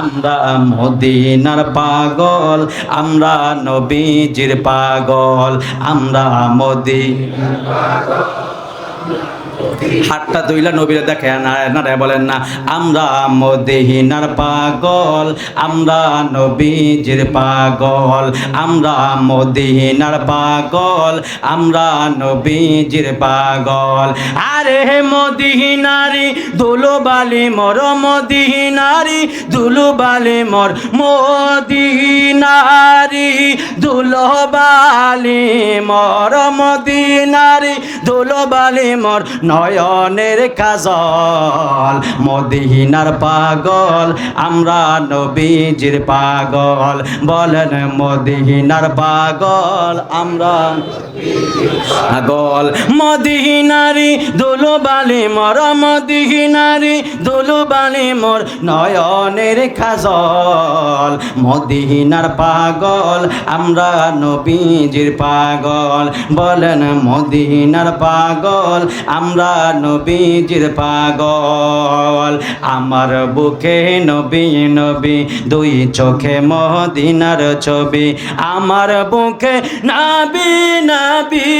আমরা মদিনার পাগল আমরা নবীজির পাগল আমরা মোদি হাতটা দইলা নবীরা দেখে, না না বলেন না, আমরা মদিনার পাগল, আমরা নবীজির পাগল, আমরা মদিনার পাগল, আমরা নবীজির পাগল। আরে হে মদিনারি দুলুবালি মর, মদিনারি দুলুবালি মর, মদিনারি দুলবালি মর, মদিনারি দুলবালি মর নয়নের কাজল, মদিনার পাগল, আমরা নবীজির পাগল। বলেন, মদিনার পাগল, আমরা পাগল। মদিনারি দুলুবালি মর, মদিনারি দুলুবালি মোর নয়নের খাজল মদিনার পাগল, আমরা নবীজির পাগল। বলেন, মদিনার পাগল, আমরা নবীজির পাগল। আমার বুকে নবী নবী, দুই চোখে মদিনার ছবি। আমার বুকে নাবি নাবি।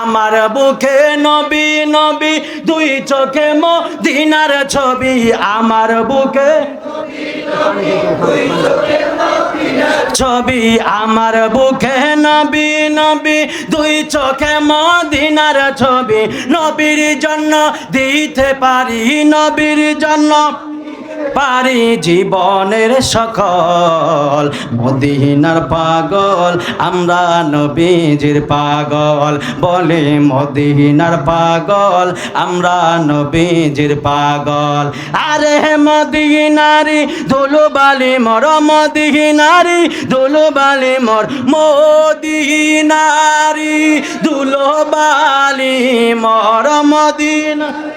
আমার বুকে নবী নবী, দুই চোখে মদিনার ছবি। আমার বুকে ছবি আমার বুকে নবী নবী, দুই চোখে মদিনার ছবি। নবীর জন্য দিতে পারি, নবীর জন্য পারি জীবনের সকল। মদিনার পাগল, আমরা নবীজির পাগল। বলে, মদিনার পাগল, আমরা নবীজির পাগল। আরে মদিনারি, ধুলুবালি মর মদিনারি, ধুলুবালি মর মদিনারি, ধুলুবালি মর মদিনা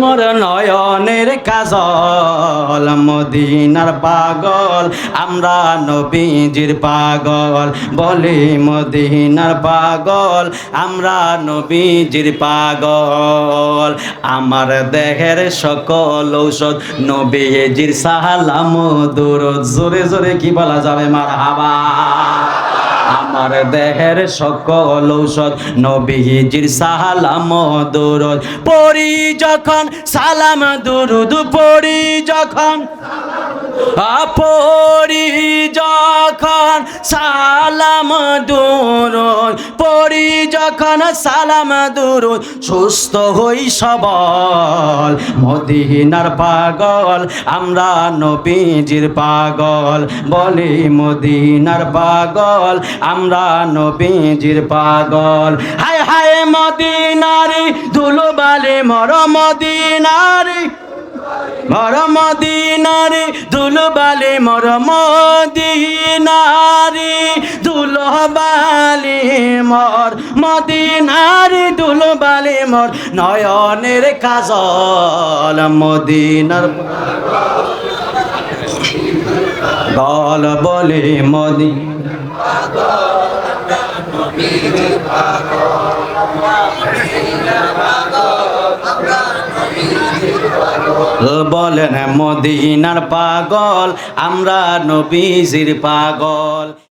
মোর নয়নের কাজল, মদিনার পাগল, আমরা নবীজির পাগল। বলি, মদিনার পাগল, আমরা নবীজির পাগল। আমার দেহের সকল ঔষধ নবীজির সাহালাম দূর জোরে জোরে কি বলা যাবে? মার হাবা আমার দেহের সকল ঔষধ, নবীজির সালাম দুরুদ। পড়ি যখন, সালাম, দুরুদ পড়ি যখন। পড়ি যখন, সালাম, দুরুদ যখন সালাম দুরুদ, সুস্থ হই সবল। মদিনার পাগল, আমরা নবীজির পাগল। বলি, মদিনার পাগল, আমরা নবীজির পাগল। হায় হায়, মদিনারি মর মদিনারি। মর মদিনারি ধুলোবালি মর মদিনারি। ধুলোবালি মর, মদিনারি ধুলোবালি মর, নয়নের কাজল মদিনার গল বলে মদি বলেন মদিনার পাগল, আমরা নবীজির পাগল।